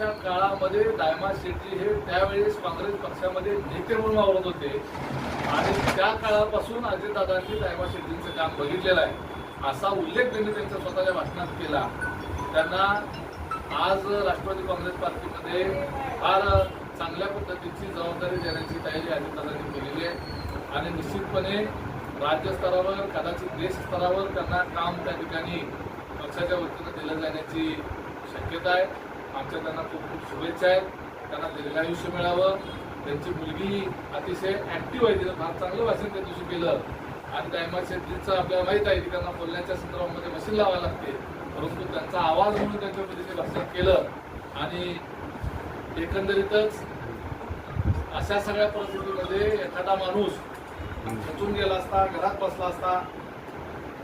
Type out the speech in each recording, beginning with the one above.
आजच्या काळामध्ये दायमा शेट्टी हे त्यावेळेस काँग्रेस पक्षामध्ये नेते म्हणून वावरत होते. आणि त्या काळापासून अजितदादांनी दायमा शेट्टींचं काम बघितलेलं आहे. असा उल्लेख त्यांनी त्यांच्या स्वतःच्या भाषणात केला. त्यांना आज राष्ट्रवादी काँग्रेस पार्टीमध्ये फार चांगल्या पद्धतीची जबाबदारी देण्याची तयारी अजितदादांनी केलेली आहे. आणि निश्चितपणे राज्यस्तरावर कदाचित देश स्तरावर त्यांना काम त्या ठिकाणी पक्षाच्या वतीनं दिलं जाण्याची शक्यता आहे. आमच्या त्यांना खूप खूप शुभेच्छा आहेत. त्यांना दीर्घायुष्य मिळावं. त्यांची मुलगी अतिशय ऍक्टिव्ह आहे. तिनं फार चांगलं भाषण त्या दिवशी केलं. आणि दायमा शेतीचं आपल्याला माहीत आहे की त्यांना बोलण्याच्या संदर्भामध्ये मशीन लावावी लागते. परंतु त्यांचा आवाज म्हणून त्यांच्यामध्ये पद्धतीने भाषण केलं. आणि एकंदरीतच अशा सगळ्या परिस्थितीमध्ये एखादा माणूस खचून गेला असता घरात बसला असता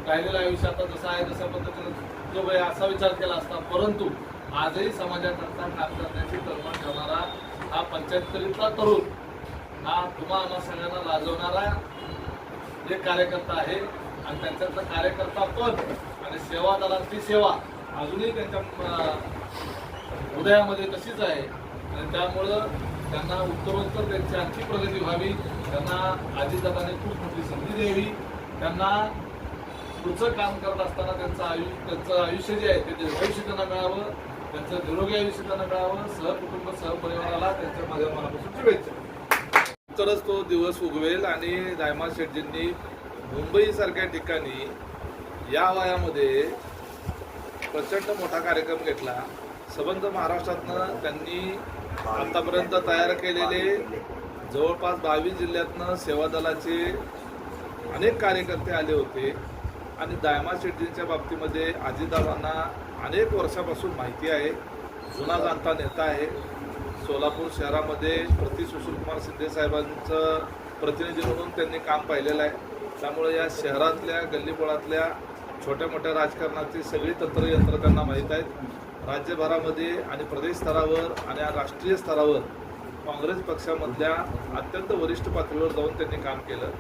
राहिलेलं आयुष्य आता जसं आहे तशा पद्धतीनं जो असा विचार केला असता परंतु आजही समाजाकरता काम करण्याची तळमळ ठेवणारा हा पंचायतकरीतला तरुण हा तुम्हा आम्हा सगळ्यांना लाजवणारा एक कार्यकर्ता आहे. आणि त्यांच्यातला कार्यकर्ता पण आणि सेवा दलांची सेवा अजूनही त्यांच्या हृदयामध्ये तशीच आहे. आणि त्यामुळं त्यांना उत्तरोत्तर त्यांची आणखी प्रगती व्हावी त्यांना अजितदादाने खूप मोठी संधी द्यावी त्यांना पुढचं काम करत असताना त्यांचं आयुष्य त्यांचं आयुष्य जे आहे ते दीर्घायुष्य त्यांना मिळावं त्यांचं निरोगी आयुष्य त्यांना मिळावं सहकुटुंब सहपरिवाराला त्यांच्या माझ्या मनापासून शुभेच्छा. तरच तो दिवस उगवेल आणि दायमा शेट्टींनी मुंबईसारख्या ठिकाणी या वयामध्ये प्रचंड मोठा कार्यक्रम घेतला. सबंध महाराष्ट्रातनं त्यांनी आतापर्यंत तयार केलेले जवळपास बावीस जिल्ह्यातनं सेवा दलाचे अनेक कार्यकर्ते आले होते. आणि दायमा शेट्टींच्या बाबतीमध्ये अजितदादांना अनेक वर्षापासून माहिती आहे. जुना जाणता नेता आहे. सोलापूर शहरामध्ये प्रति सुशीलकुमार शिंदे साहेबांचं प्रतिनिधी म्हणून त्यांनी काम पाहिलेलं आहे. त्यामुळे या शहरातल्या गल्लीबोळातल्या छोट्या मोठ्या राजकारणाची सगळी तंत्रयंत्र त्यांना माहीत आहेत. राज्यभरामध्ये आणि प्रदेश स्तरावर आणि राष्ट्रीय स्तरावर काँग्रेस पक्षामधल्या अत्यंत वरिष्ठ पातळीवर जाऊन त्यांनी काम केलं.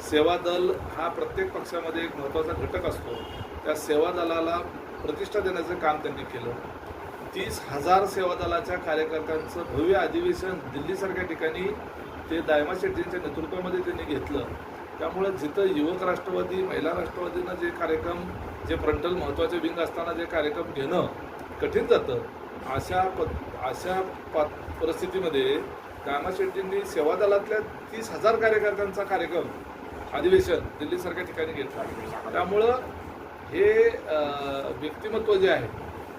सेवा दल हा प्रत्येक पक्षामध्ये एक महत्त्वाचा घटक असतो. त्या सेवा दलाला प्रतिष्ठा देण्याचं काम त्यांनी केलं. तीस हजार सेवा दलाच्या कार्यकर्त्यांचं भव्य अधिवेशन दिल्लीसारख्या ठिकाणी ते दायमा शेट्टींच्या नेतृत्वामध्ये त्यांनी घेतलं. त्यामुळे जिथं युवक राष्ट्रवादी महिला राष्ट्रवादीनं जे कार्यक्रम जे फ्रंटल महत्त्वाचे विंग असताना जे कार्यक्रम घेणं कठीण जातं अशा प अशा पा परिस्थितीमध्ये दायमा शेट्टींनी सेवा दलातल्या तीस हजार कार्यकर्त्यांचा कार्यक्रम अधिवेशन दिल्लीसारख्या ठिकाणी घेतला. त्यामुळं हे व्यक्तिमत्व जे आहे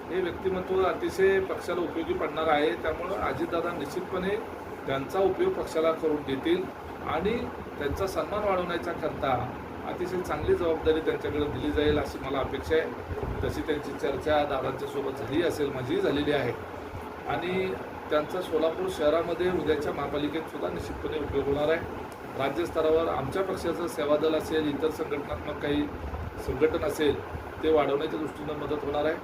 हे व्यक्तिमत्व अतिशय पक्षाला उपयोगी पडणार आहे. त्यामुळं अजितदादा निश्चितपणे त्यांचा उपयोग पक्षाला करून देतील आणि त्यांचा सन्मान वाढवण्याच्या करता अतिशय चांगली जबाबदारी त्यांच्याकडे दिली जाईल अशी मला अपेक्षा आहे. तशी त्यांची चर्चा दादांच्या सोबत झाली असेल माझीही झालेली आहे. आणि त्यांचा सोलापूर शहरामध्ये उद्याच्या महापालिकेत सुद्धा निश्चितपणे उपयोग होणार आहे. राज्यस्तरावर आमच्या पक्षाचं सेवा दल असेल इतर संघटनात्मक काही संघटन असेल ते वाढवण्याच्या दृष्टीनं मदत होणार आहे.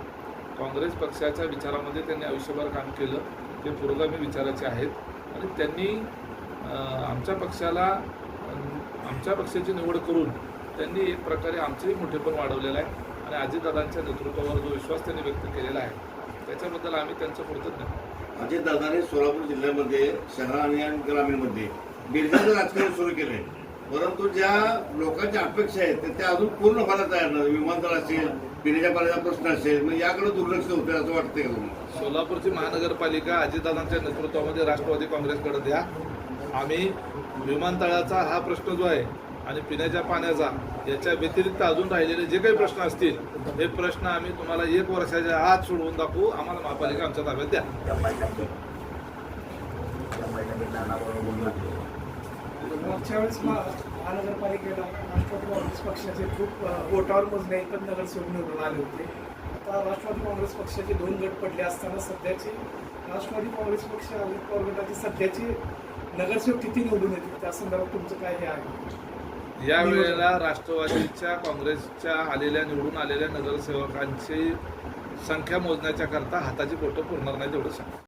काँग्रेस पक्षाच्या विचारामध्ये त्यांनी आयुष्यभर काम केलं. ते पुरोगामी विचाराचे आहेत. आणि त्यांनी आमच्या पक्षाला आमच्या पक्षाची निवड करून त्यांनी एक प्रकारे आमचंही मोठेपण वाढवलेलं आहे. आणि अजितदादांच्या नेतृत्वावर जो विश्वास त्यांनी व्यक्त केलेला आहे त्याच्याबद्दल आम्ही त्यांचं कृतज्ञ अजितदादाने सोलापूर जिल्ह्यामध्ये शहर आणि ग्रामीणमध्ये बिरजाचं राजकारण सुरू केलंय परंतु ज्या लोकांच्या अपेक्षा आहेत त्या- त्या अजून पूर्ण व्हायला तयार नाही विमानतळ असेल पिण्याच्या पाण्याचा प्रश्न असेल मग याकडे दुर्लक्ष होते असं वाटतंय का सोलापूरची महानगरपालिका अजितदादांच्या नेतृत्वामध्ये राष्ट्रवादी काँग्रेसकडे द्या. आम्ही विमानतळाचा हा प्रश्न जो आहे आणि पिण्याच्या पाण्याचा याच्या व्यतिरिक्त अजून राहिलेले जे काही प्रश्न असतील हे प्रश्न आम्ही तुम्हाला एक वर्षाच्या आत सोडवून दाखवू. आम्हाला महापालिका आमच्या ताब्यात द्या. मागच्या वेळेस महानगरपालिकेला राष्ट्रवादी काँग्रेस पक्षाचे खूप वोटावर मोजले पण नगरसेवक निवडून आले होते. आता राष्ट्रवादी काँग्रेस पक्षाचे दोन गट पडले असताना सध्याचे राष्ट्रवादी काँग्रेस पक्ष अजित पवार गटाचे सध्याचे नगरसेवक किती निवडून येतील? त्या संदर्भात तुमचं काय हे आहे? या वेळेला राष्ट्रवादीच्या काँग्रेसच्या आलेल्या निवडून आलेल्या नगरसेवकांची संख्या मोजण्याच्या करता हाताची बोटं पुरणार नाही तेवढं सांग